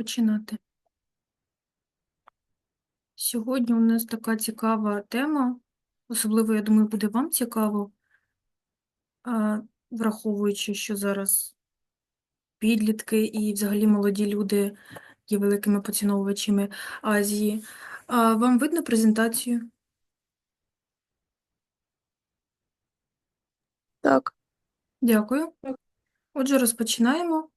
починати. Сьогодні у нас така цікава тема, особливо, я думаю, буде вам цікаво, враховуючи, що зараз підлітки і взагалі молоді люди є великими поціновувачами Азії. Вам видно презентацію? Так, Дякую. Отже, розпочинаємо.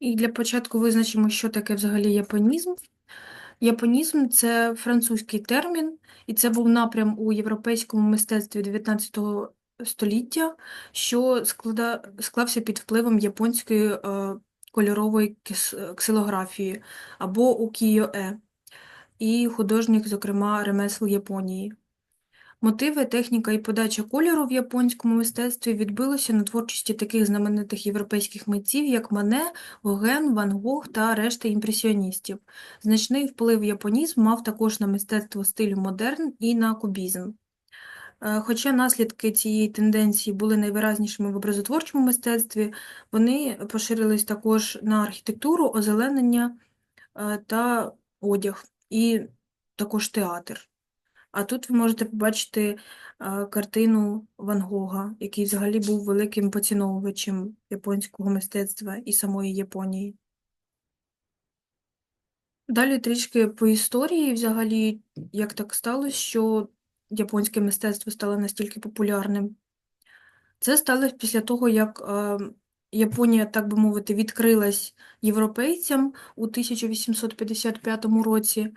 І для початку визначимо, що таке взагалі японізм. Японізм це французький термін, і це був напрям у європейському мистецтві 19 століття, що склада... склався під впливом японської е, кольорової кис- ксилографії або укіё-е, і художніх, зокрема, ремесел Японії. Мотиви, техніка і подача кольору в японському мистецтві відбилися на творчості таких знаменитих європейських митців, як Мане, Гоген, Ван Гог та решта імпресіоністів. Значний вплив японізм мав також на мистецтво стилю модерн і на кубізм. Е, Хоча наслідки цієї тенденції були найвиразнішими в образотворчому мистецтві, вони поширились також на архітектуру, озеленення е, та одяг, і також театр. А тут ви можете побачити а, картину Ван Гога, який взагалі був великим поціновувачем японського мистецтва і самої Японії. Далі трішки по історії, взагалі, як так сталося, що японське мистецтво стало настільки популярним. Це сталося після того, як е, Японія, так би мовити, відкрилась європейцям у 1855 році,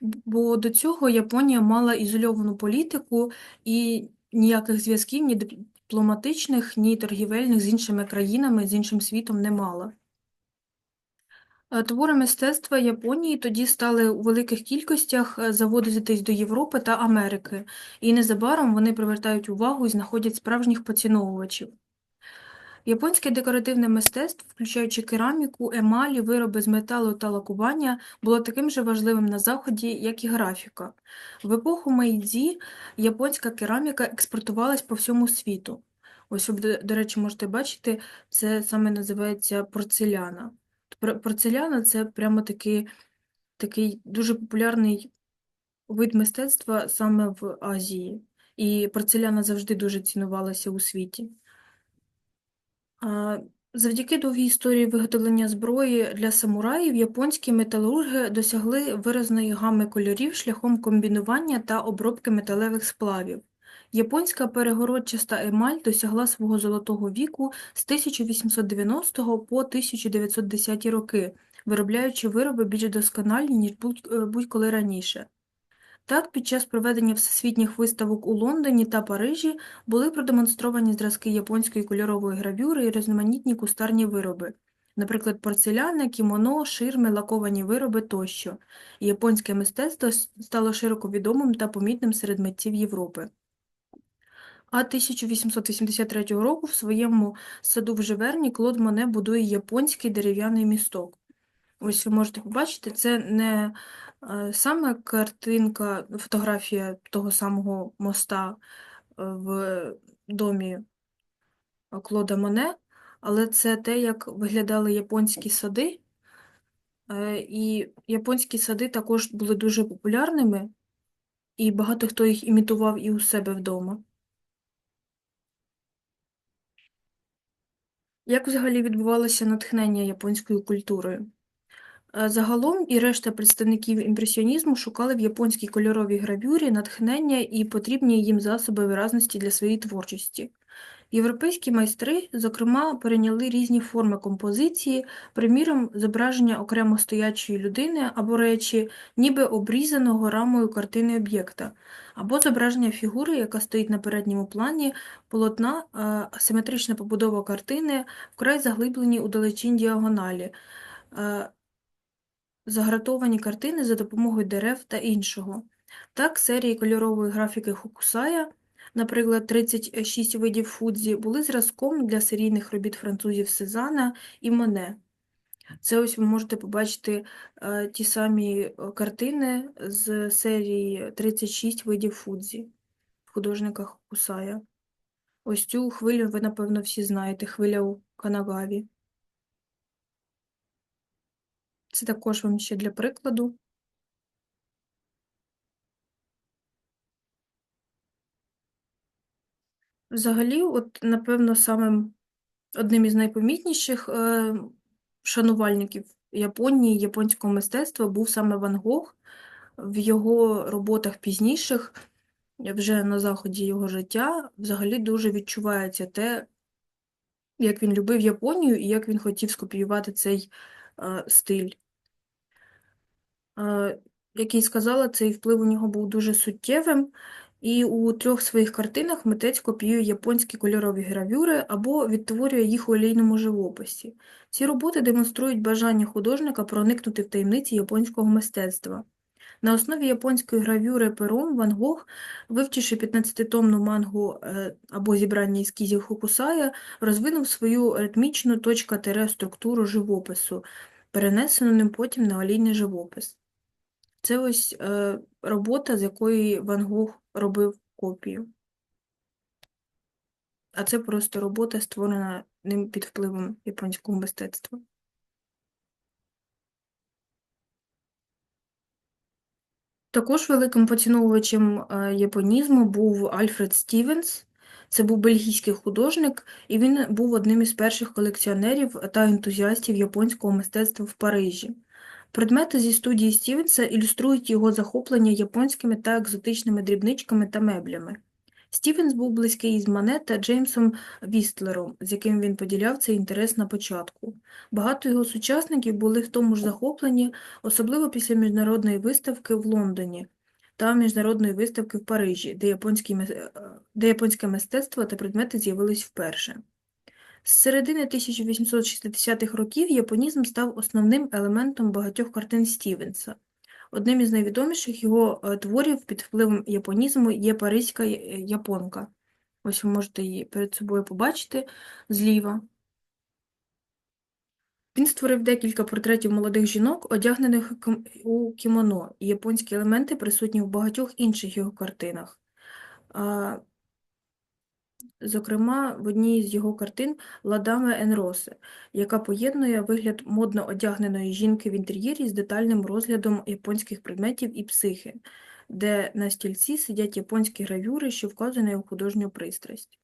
бо до цього Японія мала ізольовану політику і ніяких зв'язків ні дипломатичних, ні торгівельних з іншими країнами, з іншим світом не мала. Е, Твори мистецтва Японії тоді стали у великих кількостях е, заводитись до Європи та Америки, і незабаром вони привертають увагу і знаходять справжніх поціновувачів. Японське декоративне мистецтво, включаючи кераміку, емалі, вироби з металу та лакування, було таким же важливим на Заході, як і графіка. В епоху Мейдзі японська кераміка експортувалась по всьому світу. Ось ви, до- речі, можете бачити, це саме називається порцеляна. Порцеляна це прямо такий, такий дуже популярний вид мистецтва саме в Азії. І порцеляна завжди дуже цінувалася у світі. Завдяки довгій історії виготовлення зброї для самураїв японські металурги досягли виразної гами кольорів шляхом комбінування та обробки металевих сплавів. Японська перегородчаста емаль досягла свого золотого віку з 1890 по 1910 роки, виробляючи вироби більш досконалі, ніж е, будь-коли раніше. Так, під час проведення всесвітніх виставок у Лондоні та Парижі були продемонстровані зразки японської кольорової гравюри і різноманітні кустарні вироби, наприклад, порцеляни, кімоно, ширми, лаковані вироби тощо. Японське мистецтво стало широко відомим та помітним серед митців Європи. А 1883 року в своєму саду в Живерні Клод Моне будує японський дерев'яний місток. Ось ви можете побачити, це не саме картинка, фотографія того самого моста е, в домі Клода Моне, але це те, як виглядали японські сади. Е, І японські сади також були дуже популярними, і багато хто їх імітував і у себе вдома. Як взагалі відбувалося натхнення японською культурою? Е, Загалом і решта представників імпресіонізму шукали в японській кольоровій гравюрі натхнення і потрібні їм засоби виразності для своєї творчості. Європейські майстри, зокрема, перейняли різні форми композиції, приміром, зображення окремо стоячої людини або речі, ніби обрізаного рамою картини об'єкта, або зображення фігури, яка стоїть на передньому плані, полотна, е, асиметрична побудова картини, вкрай заглиблені у далечінь діагоналі. Загратовані картини за допомогою дерев та іншого. Так, серії кольорової графіки Хокусая, наприклад, 36 видів фудзі, були зразком для серійних робіт французів Сезана і Моне. Це ось ви можете побачити е, ті самі е, картини з серії 36 видів фудзі художника Хокусая. Ось цю хвилю ви, напевно, всі знаєте, хвиля у Канагаві. Це також вам ще для прикладу. Взагалі, от, напевно, самим одним із найпомітніших е, шанувальників Японії, японського мистецтва був саме Ван Гог. В його роботах пізніших, вже на заході його життя, взагалі дуже відчувається те, як він любив Японію і як він хотів скопіювати цей е, стиль. Е, як я й сказала, цей вплив у нього був дуже суттєвим, і у трьох своїх картинах митець копіює японські кольорові гравюри або відтворює їх у олійному живописі. Ці роботи демонструють бажання художника проникнути в таємниці японського мистецтва. На основі японської гравюри пером Ван Гог, вивчивши 15-томну мангу е, або зібрання ескізів Хокусая, розвинув свою ритмічну точка-тере структуру живопису, перенесену ним потім на олійний живопис. Це ось е, робота, з якої Ван Гог робив копію. А це просто робота, створена ним під впливом японського мистецтва. Також великим поціновувачем е, японізму був Альфред Стівенс. Це був бельгійський художник, і він був одним із перших колекціонерів та ентузіастів японського мистецтва в Парижі. Предмети зі студії Стівенса ілюструють його захоплення японськими та екзотичними дрібничками та меблями. Стівенс був близький із Мане та Джеймсом Вістлером, з яким він поділяв цей інтерес на початку. Багато його сучасників були в тому ж захоплені, особливо після міжнародної виставки в Лондоні та міжнародної виставки в Парижі, де, де японське мистецтво та предмети з'явились вперше. З середини 1860-х років японізм став основним елементом багатьох картин Стівенса. Одним із найвідоміших його е, творів під впливом японізму є Паризька японка. Ось ви можете її перед собою побачити зліва. Він створив декілька портретів молодих жінок, одягнених у кімоно, і японські елементи присутні в багатьох інших його картинах. Зокрема, в одній з його картин Ладаме Енросе, яка поєднує вигляд модно одягненої жінки в інтер'єрі з детальним розглядом японських предметів і психи, де на стільці сидять японські гравюри, що на його художню пристрасть.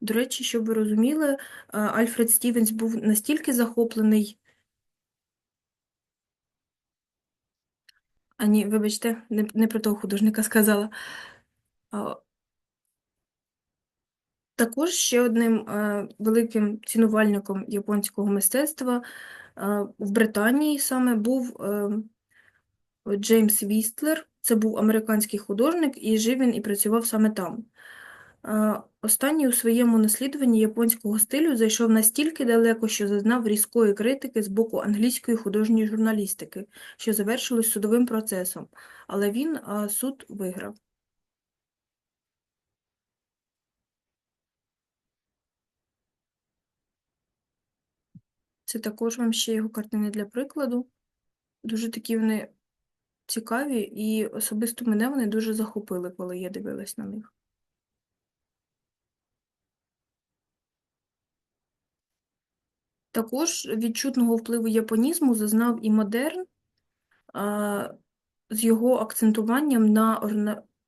До речі, щоб ви розуміли, Альфред Стівенс був настільки захоплений. А ні, вибачте, не, не про того художника сказала. Також ще одним е, великим цінувальником японського мистецтва е, в Британії саме був е, Джеймс Вістлер. Це був американський художник, і жив він і працював саме там. Останній у своєму наслідуванні японського стилю зайшов настільки далеко, що зазнав різкої критики з боку англійської художньої журналістики, що завершилось судовим процесом, але він суд виграв. Це також вам ще його картини для прикладу. Дуже такі вони цікаві, і особисто мене вони дуже захопили, коли я дивилась на них. Також відчутного впливу японізму зазнав і модерн з його акцентуванням на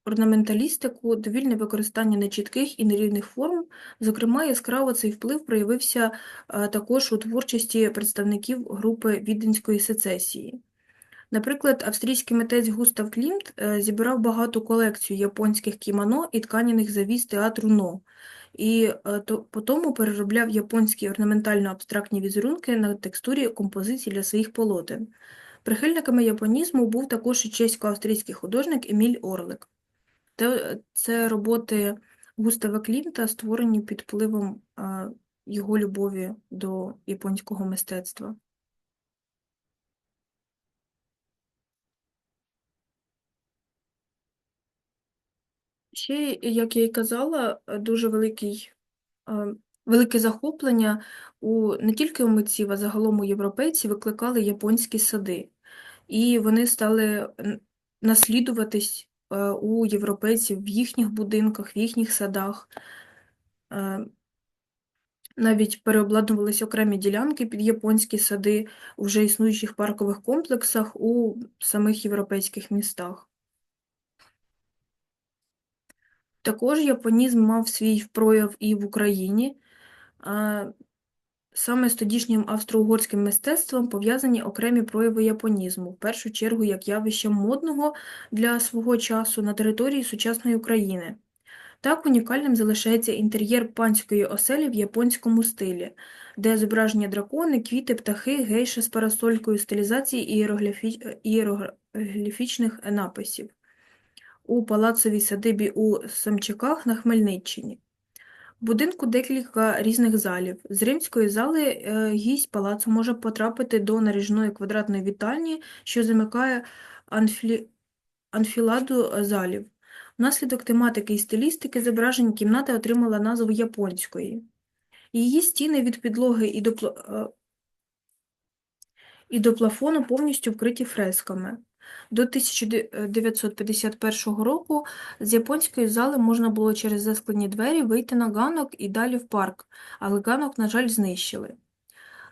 орнаменталістику, довільне використання нечітких і нерівних форм. Зокрема, яскраво цей вплив проявився е, також у творчості представників групи Віденської сецесії. Наприклад, австрійський митець Густав Клімт е, зібрав багату колекцію японських кімоно і тканяних завіс театру Но, і е, по тому переробляв японські орнаментально-абстрактні візерунки на текстурі композицій для своїх полотен. Прихильниками японізму був також і чесько-австрійський художник Еміль Орлик. Це роботи Густава Клімта, створені під впливом його любові до японського мистецтва. Ще, як я й казала, дуже великий, велике захоплення у не тільки у митців, а загалом у європейців викликали японські сади, і вони стали наслідуватись у європейців в їхніх будинках, в їхніх садах. Е, Навіть переобладнувались окремі ділянки під японські сади у вже існуючих паркових комплексах у самих європейських містах. Також японізм мав свій прояв і в Україні. Саме з тодішнім австро-угорським мистецтвом пов'язані окремі прояви японізму, в першу чергу як явище модного для свого часу на території сучасної України. Так унікальним залишається інтер'єр панської оселі в японському стилі, де зображення дракони, квіти, птахи, гейші з парасолькою, стилізації ієрогліфі... ієрогліфічних написів у палацовій садибі у Самчиках на Хмельниччині. В будинку декілька різних залів. З римської зали е, гість палацу може потрапити до наріжної квадратної вітальні, що замикає анфілі... анфіладу залів. Внаслідок тематики і стилістики зображень кімната отримала назву японської. Її стіни від підлоги і до, е, і до плафону повністю вкриті фресками. До 1951 року з японської зали можна було через засклені двері вийти на ганок і далі в парк, але ганок, на жаль, знищили.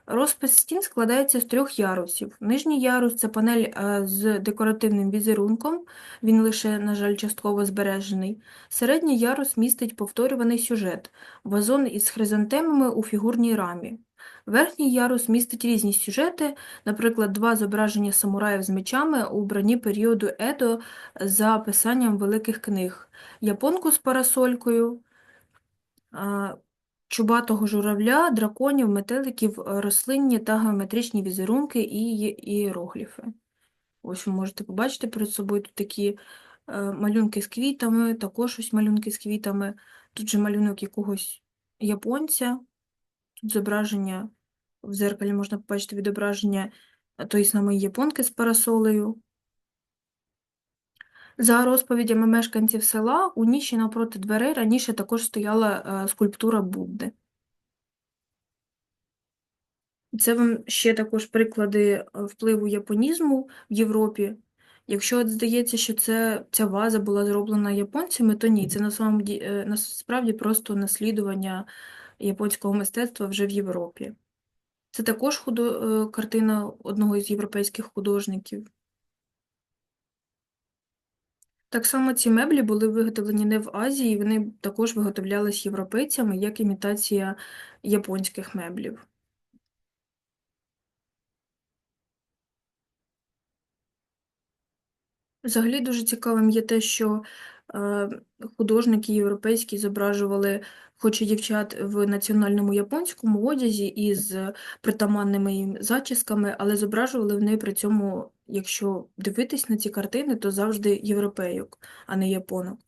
Розпис стін складається з трьох ярусів. Нижній ярус це панель е, з декоративним візерунком, він лише, на жаль, частково збережений. Середній ярус містить повторюваний сюжет, вазон із хризантемами у фігурній рамі. Верхній ярус містить різні сюжети, наприклад, два зображення самураїв з мечами у броні періоду Едо за описанням великих книг, японку з парасолькою, чубатого журавля, драконів, метеликів, рослинні та геометричні візерунки і іерогліфи. Ось ви можете побачити перед собою тут такі е, малюнки з квітами, також ось малюнки з квітами. Тут же малюнок якогось японця. Зображення в зеркалі можна побачити відображення тої самої японки з парасолею. За розповідями мешканців села, у ніші навпроти дверей раніше також стояла скульптура Будди. Це вам ще також приклади впливу японізму в Європі. Якщо от здається, що це, ця ваза була зроблена японцями, то ні, це на самом е, насправді просто наслідування японського мистецтва вже в Європі. Це також худо... е, картина одного із європейських художників. Так само ці меблі були виготовлені не в Азії, вони також виготовлялись європейцями як імітація японських меблів. Взагалі дуже цікавим є те, що художники європейські зображували хоч і дівчат в національному японському одязі із притаманними їм зачісками, але зображували вони при цьому, якщо дивитись на ці картини, то завжди європейок, а не японок.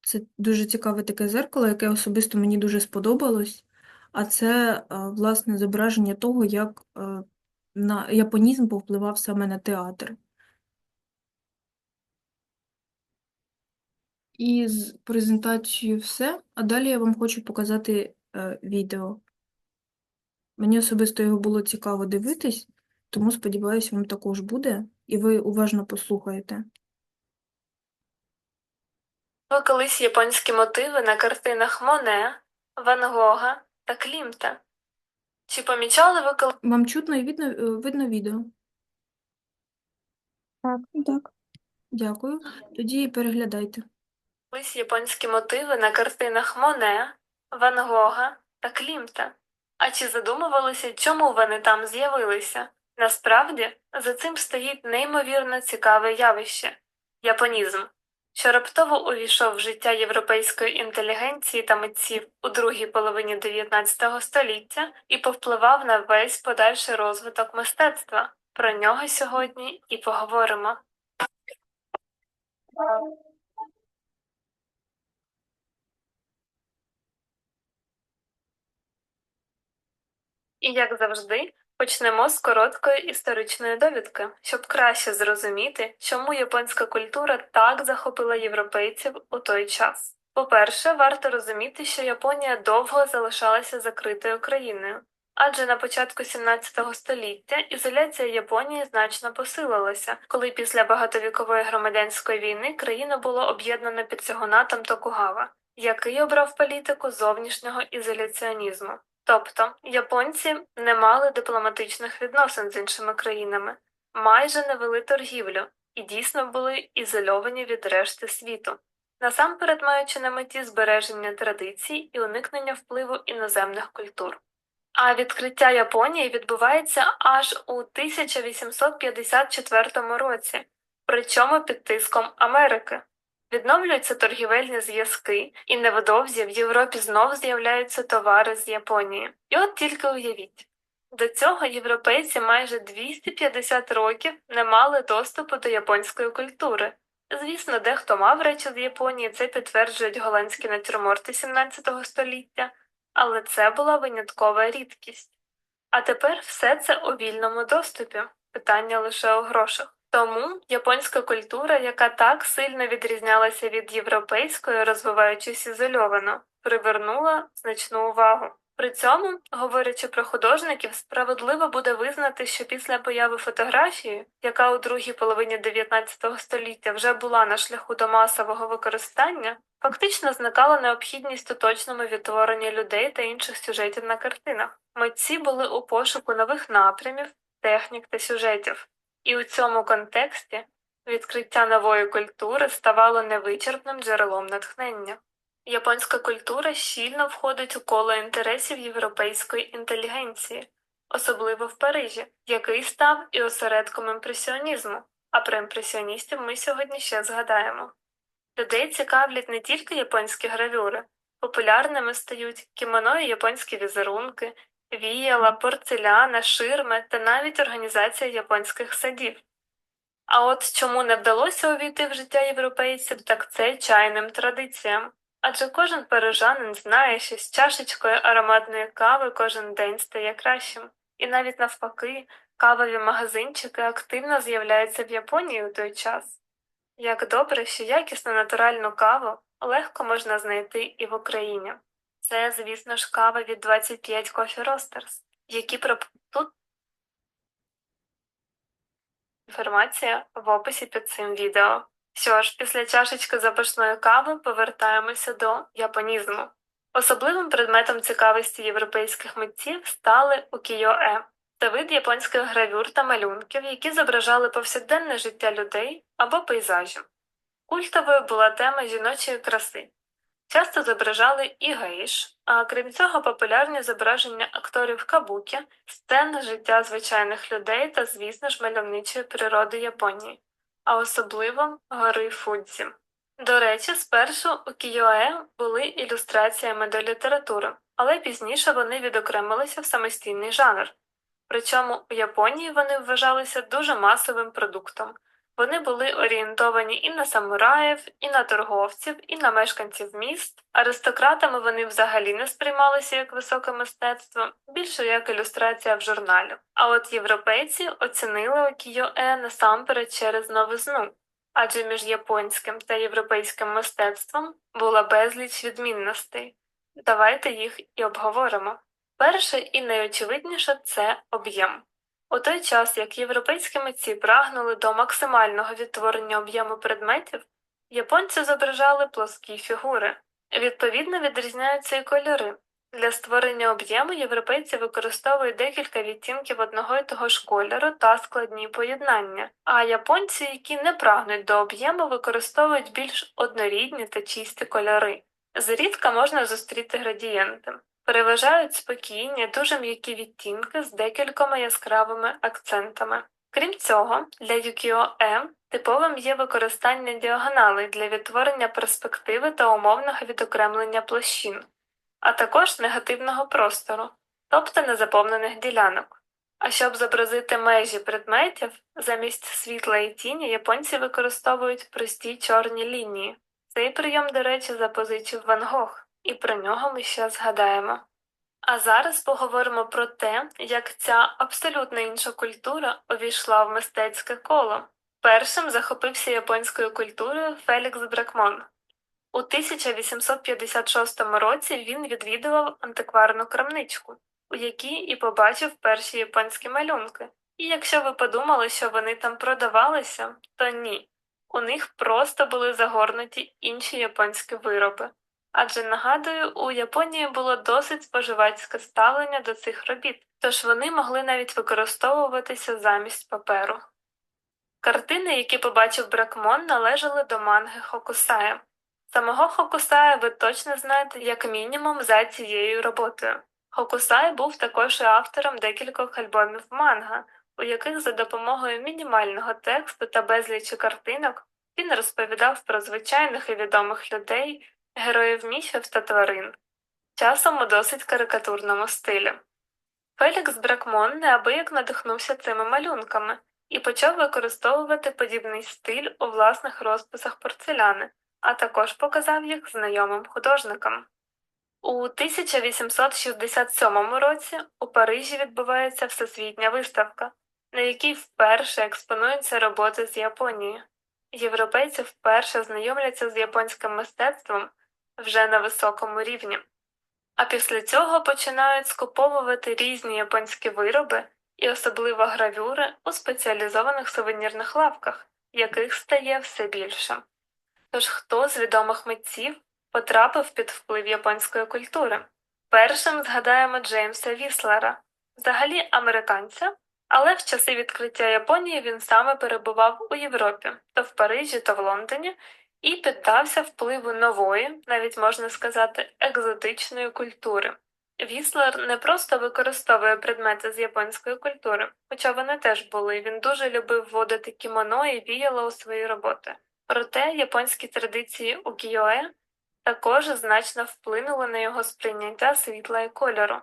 Це дуже цікаве таке зеркало, яке особисто мені дуже сподобалось. А це, власне, зображення того, як е, на японізм повпливав саме на театр. І з презентацією все, а далі я вам хочу показати е, відео. Мені особисто його було цікаво дивитись, тому сподіваюся, вам також буде, і ви уважно послухаєте. Ви колись японські мотиви на картинах Моне, Ван Гога та Клімта. Чи помічали ви колись Вам чутно і видно, е, видно відео? Так, так. Дякую. Тоді переглядайте. Японські мотиви на картинах Моне, Ван Гога та Клімта? А чи задумувалися, чому вони там з'явилися? Насправді, за цим стоїть неймовірно цікаве явище японізм, що раптово увійшов в життя європейської інтелігенції та митців у другій половині 19 століття і повпливав на весь подальший розвиток мистецтва. Про нього сьогодні і поговоримо. І, як завжди, почнемо з короткої історичної довідки, щоб краще зрозуміти, чому японська культура так захопила європейців у той час. По-перше, варто розуміти, що Японія довго залишалася закритою країною, адже на початку 17 століття ізоляція Японії значно посилилася, коли після багатовікової громадянської війни країну було об'єднано під сягонатом Токугава. який обрав політику зовнішнього ізоляціонізму. Тобто японці не мали дипломатичних відносин з іншими країнами, майже не вели торгівлю і дійсно були ізольовані від решти світу, насамперед маючи на меті збереження традицій і уникнення впливу іноземних культур. А відкриття Японії відбувається аж у 1854 році, причому під тиском Америки. Відновлюються торгівельні зв'язки, і невдовзі в Європі знов з'являються товари з Японії. І от тільки уявіть, до цього європейці майже 250 років не мали доступу до японської культури. Звісно, дехто мав речі з Японії, це підтверджують голландські натюрморти 17 століття, але це була виняткова рідкість. А тепер все це у вільному доступі, питання лише у грошах. Тому японська культура, яка так сильно відрізнялася від європейської, розвиваючись ізольовано, привернула значну увагу. При цьому, говорячи про художників, справедливо буде визнати, що після появи фотографії, яка у другій половині 19 століття вже була на шляху до масового використання, фактично зникала необхідність у точному відтворенні людей та інших сюжетів на картинах. Митці були у пошуку нових напрямів, технік та сюжетів. І у цьому контексті відкриття нової культури ставало невичерпним джерелом натхнення. Японська культура щільно входить у коло інтересів європейської інтелігенції, особливо в Парижі, який став і осередком імпресіонізму, а про імпресіоністів ми сьогодні ще згадаємо. Людей цікавлять не тільки японські гравюри, популярними стають кімоно і японські візерунки, віяла, порцеляна, ширми та навіть організація японських садів. А от чому не вдалося увійти в життя європейців, так це чайним традиціям. Адже кожен парижанин знає, що з чашечкою ароматної кави кожен день стає кращим. І навіть навпаки, кавові магазинчики активно з'являються в Японії у той час. Як добре, що якісну натуральну каву легко можна знайти і в Україні. Це, звісно ж, кава від 25 Coffee Roasters, які про тут інформація в описі під цим відео. Що ж, після чашечки запашної кави повертаємося до японізму. Особливим предметом цікавості європейських митців стали укіё-е. Це вид японських гравюр та малюнків, які зображали повсякденне життя людей або пейзажі. Культовою була тема жіночої краси. Часто зображали і гейш, а крім цього популярні зображення акторів кабукі, сцен життя звичайних людей та, звісно ж, мальовничої природи Японії, а особливо гори Фудзі. До речі, спершу у Кіое були ілюстраціями до літератури, але пізніше вони відокремилися в самостійний жанр. Причому у Японії вони вважалися дуже масовим продуктом. Вони були орієнтовані і на самураїв, і на торговців, і на мешканців міст. Аристократами вони взагалі не сприймалися як високе мистецтво, більше як ілюстрація в журналі. А от європейці оцінили окіо-е насамперед через новизну, адже між японським та європейським мистецтвом була безліч відмінностей. Давайте їх і обговоримо. Перше і найочевидніше це об'єм. У той час, як європейські митці прагнули до максимального відтворення об'єму предметів, японці зображали плоскі фігури. Відповідно відрізняються і кольори. Для створення об'єму європейці використовують декілька відтінків одного і того ж кольору та складні поєднання, а японці, які не прагнуть до об'єму, використовують більш однорідні та чисті кольори. Зрідка можна зустріти градієнти. Переважають спокійні, дуже м'які відтінки з декількома яскравими акцентами. Крім цього, для юкіо-е типовим є використання діагоналей для відтворення перспективи та умовного відокремлення площин, а також негативного простору, тобто незаповнених ділянок. А щоб зобразити межі предметів, замість світла і тіні японці використовують прості чорні лінії. Цей прийом, до речі, запозичив Ван Гог і про нього ми ще згадаємо. А зараз поговоримо про те, як ця абсолютно інша культура увійшла в мистецьке коло. Першим захопився японською культурою Фелікс Бракмон. У 1856 році він відвідував антикварну крамничку, у якій і побачив перші японські малюнки. І якщо ви подумали, що вони там продавалися, то ні. У них просто були загорнуті інші японські вироби Адже нагадую, у Японії було досить споживацьке ставлення до цих робіт, тож вони могли навіть використовуватися замість паперу. Картини, які побачив Бракмон, належали до манги Хокусая. Самого Хокусая ви точно знаєте як мінімум за цією роботою. Хокусай був також і автором декількох альбомів манга, у яких за допомогою мінімального тексту та безлічі картинок він розповідав про звичайних і відомих людей, героїв міфів та тварин, часом у досить карикатурному стилі. Фелікс Бракмон неабияк надихнувся цими малюнками і почав використовувати подібний стиль у власних розписах порцеляни, а також показав їх знайомим художникам. У 1867 році у Парижі відбувається всесвітня виставка, на якій вперше експонуються роботи з Японії. Європейці вперше знайомляться з японським мистецтвом вже на високому рівні. А після цього починають скуповувати різні японські вироби і особливо гравюри у спеціалізованих сувенірних лавках, яких стає все більше. Тож хто з відомих митців потрапив під вплив японської культури? Першим згадаємо Джеймса Віслера, взагалі американця, але в часи відкриття Японії він саме перебував у Європі, то в Парижі, то в Лондоні, і піддався впливу нової, навіть можна сказати, екзотичної культури. Віслер не просто використовує предмети з японської культури, хоча вони теж були, він дуже любив вводити кімоно і віяло у свої роботи. Проте японські традиції укіёе також значно вплинули на його сприйняття світла і кольору.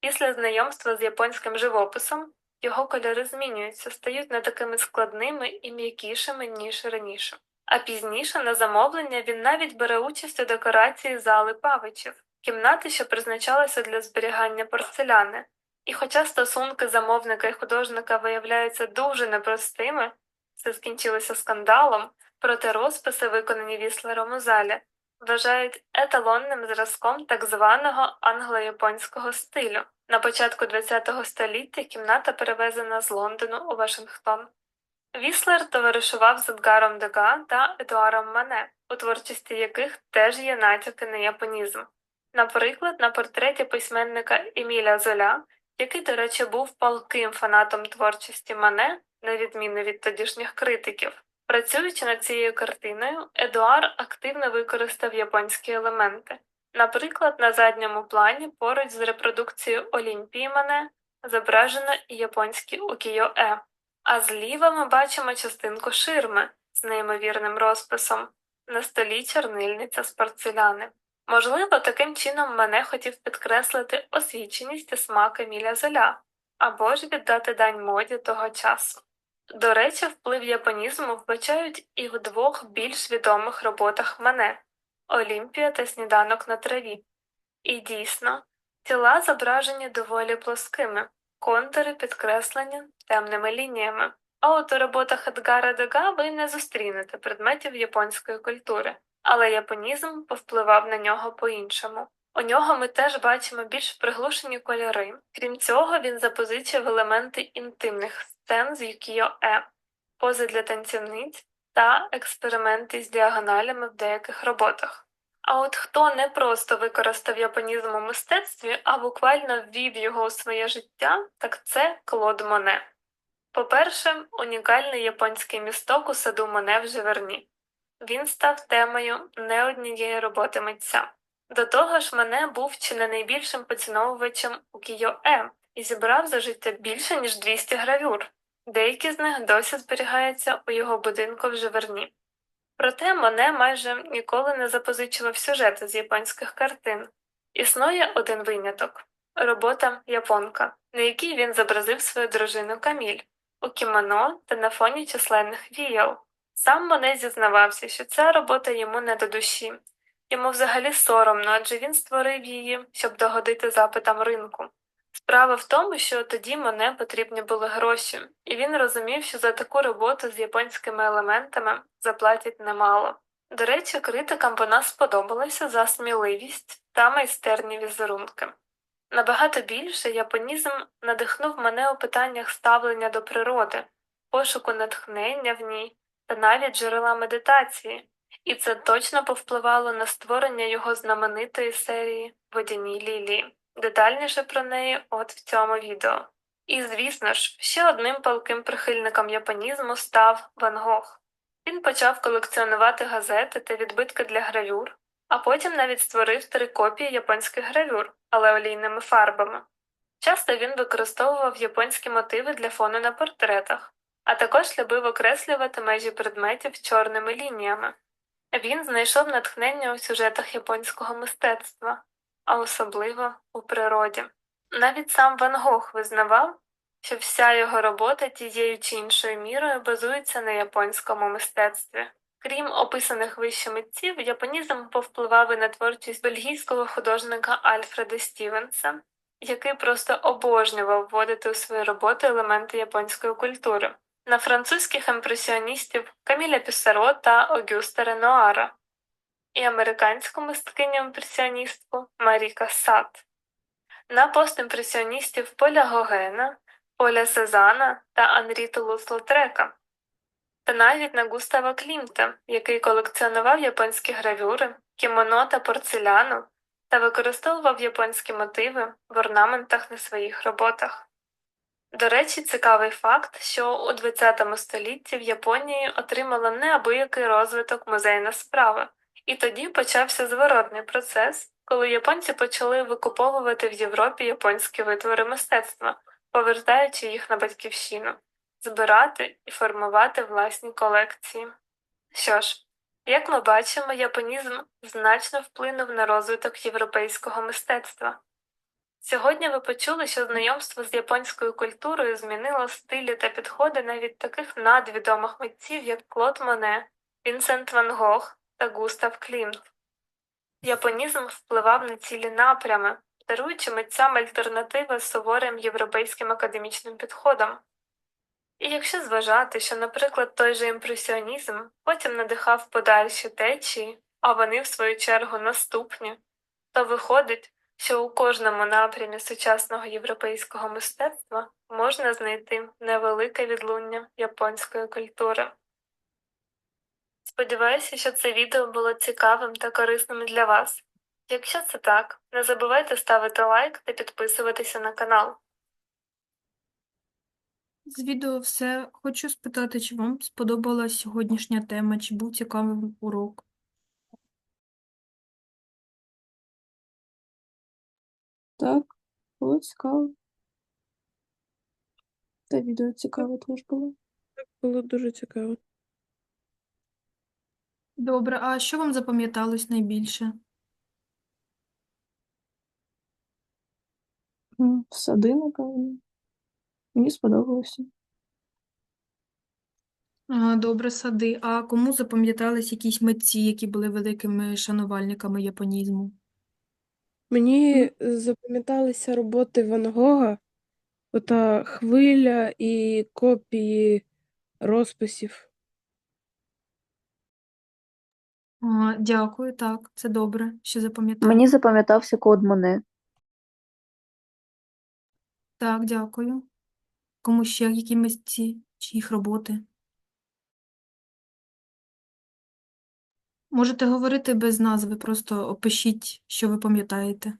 Після знайомства з японським живописом його кольори змінюються, стають не такими складними і м'якішими, ніж раніше. А пізніше на замовлення він навіть бере участь у декорації зали павичів, кімнати, що призначалися для зберігання порцеляни. І хоча стосунки замовника і художника виявляються дуже непростими, це скінчилося скандалом, проте розписи, виконані Віслером у залі, вважають еталонним зразком так званого англо-японського стилю. На початку ХХ століття кімната перевезена з Лондону у Вашингтон. Віслер товаришував з Едгаром Дега та Едуаром Мане, у творчості яких теж є натяки на японізм. Наприклад, на портреті письменника Еміля Золя, який, до речі, був палким фанатом творчості Мане, на відміну від тодішніх критиків. Працюючи над цією картиною, Едуар активно використав японські елементи. Наприклад, на задньому плані поруч з репродукцією Олімпії Мане зображено і японські укіё-е, а зліва ми бачимо частинку ширми з неймовірним розписом на столі чорнильниця з порцеляни. Можливо, таким чином мене хотів підкреслити освіченість і смак Еміля Золя, або ж віддати дань моді того часу. До речі, вплив японізму вбачають і в двох більш відомих роботах мене Олімпія та Сніданок на траві. І дійсно, тіла зображені доволі плоскими, контури підкреслені темними лініями. А от у роботах Едгара Дега ви не зустрінете предметів японської культури, але японізм повпливав на нього по-іншому. У нього ми теж бачимо більш приглушені кольори. Крім цього, він запозичив елементи інтимних сцен з юкіо-е, пози для танцівниць та експерименти з діагоналями в деяких роботах. А от хто не просто використав японізм у мистецтві, а буквально ввів його у своє життя, так це Клод Моне. По-перше, унікальний японський місток у саду Моне в Живерні. Він став темою не однієї роботи митця. До того ж, Моне був чи не найбільшим поціновувачем укіё-е і зібрав за життя більше, ніж 200 гравюр. Деякі з них досі зберігаються у його будинку в Живерні. Проте Моне майже ніколи не запозичував сюжети з японських картин. Існує один виняток робота японка, на якій він зобразив свою дружину Каміль у кімоно та на фоні численних віял. Сам Моне зізнавався, що ця робота йому не до душі, йому взагалі соромно, адже він створив її, щоб догодити запитам ринку. Справа в тому, що тоді Моне потрібні були гроші, і він розумів, що за таку роботу з японськими елементами заплатять немало. До речі, критикам вона сподобалася за сміливість та майстерні візерунки. Набагато більше японізм надихнув мене у питаннях ставлення до природи, пошуку натхнення в ній та навіть джерела медитації. і це точно повпливало на створення його знаменитої серії Водяні лілії. Детальніше про неї от в цьому відео. І, звісно ж, ще одним палким прихильником японізму став Ван Гог. Він почав колекціонувати газети та відбитки для гравюр, а потім навіть створив три копії японських гравюр, але олійними фарбами. Часто він використовував японські мотиви для фону на портретах, а також любив окреслювати межі предметів чорними лініями. Він знайшов натхнення у сюжетах японського мистецтва, а особливо у природі. Навіть сам Ван Гог визнавав, що вся його робота тією чи іншою мірою базується на японському мистецтві. Крім описаних вище митців, японізм повпливав і на творчість бельгійського художника Альфреда Стівенса, який просто обожнював вводити у свої роботи елементи японської культури, на французьких імпресіоністів Каміля Пісаро та Огюста Ренуара, і американську мисткиню-імпресіоністку Марі Кассат, на постімпресіоністів Поля Гогена, Поля Сезана та Анрі Тулус-Лотрека, та навіть на Густава Клімта, який колекціонував японські гравюри, кімоно та порцеляну та використовував японські мотиви в орнаментах на своїх роботах. До речі, цікавий факт, що у ХХ столітті в Японії отримала неабиякий розвиток музейна справа, і тоді почався зворотний процес, коли японці почали викуповувати в Європі японські витвори мистецтва, повертаючи їх на батьківщину, збирати і формувати власні колекції. Що ж, як ми бачимо, японізм значно вплинув на розвиток європейського мистецтва. Сьогодні ви почули, що знайомство з японською культурою змінило стилі та підходи навіть таких надвідомих митців, як Клод Моне, Вінсент Ван Гог та Густав Клімт. Японізм впливав на цілі напрями, даруючи митцям альтернативи суворим європейським академічним підходам. І якщо зважати, що, наприклад, той же імпресіонізм потім надихав подальші течії, а вони, в свою чергу, наступні, то виходить, що у кожному напрямі сучасного європейського мистецтва можна знайти невелике відлуння японської культури. Сподіваюся, що це відео було цікавим та корисним для вас. Якщо це так, не забувайте ставити лайк та підписуватися на канал. З відео все. Хочу спитати, чи вам сподобалась сьогоднішня тема, чи був цікавий урок? Так, було цікаво. Та відео цікаве теж було. Було дуже цікаво. Добре, а що вам запам'яталось найбільше? М, Сади, напевно. Мені сподобалося. А, Добре, сади. А кому запам'ятались якісь митці, які були великими шанувальниками японізму? Мені запам'яталися роботи Ван Гога, ота хвиля і копії розписів. А, Дякую, так, це добре, що запам'ятали. Мені запам'ятався код Моне. Так, дякую. Кому ще які митці, чи їх роботи? Можете говорити без назви, просто опишіть, що ви пам'ятаєте.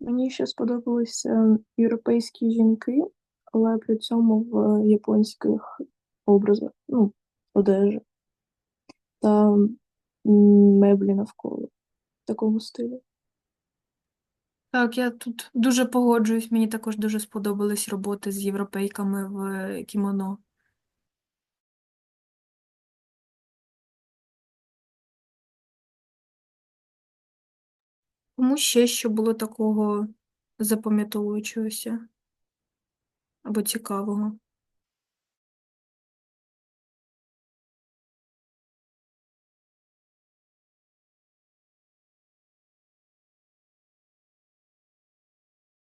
Мені ще сподобалися європейські жінки, але при цьому в японських образах, ну, одежі та меблі навколо такого стилю. Так, я тут дуже погоджуюсь, мені також дуже сподобались роботи з європейками в е, кімоно. Кому ще що було такого запам'ятовуючогося або цікавого?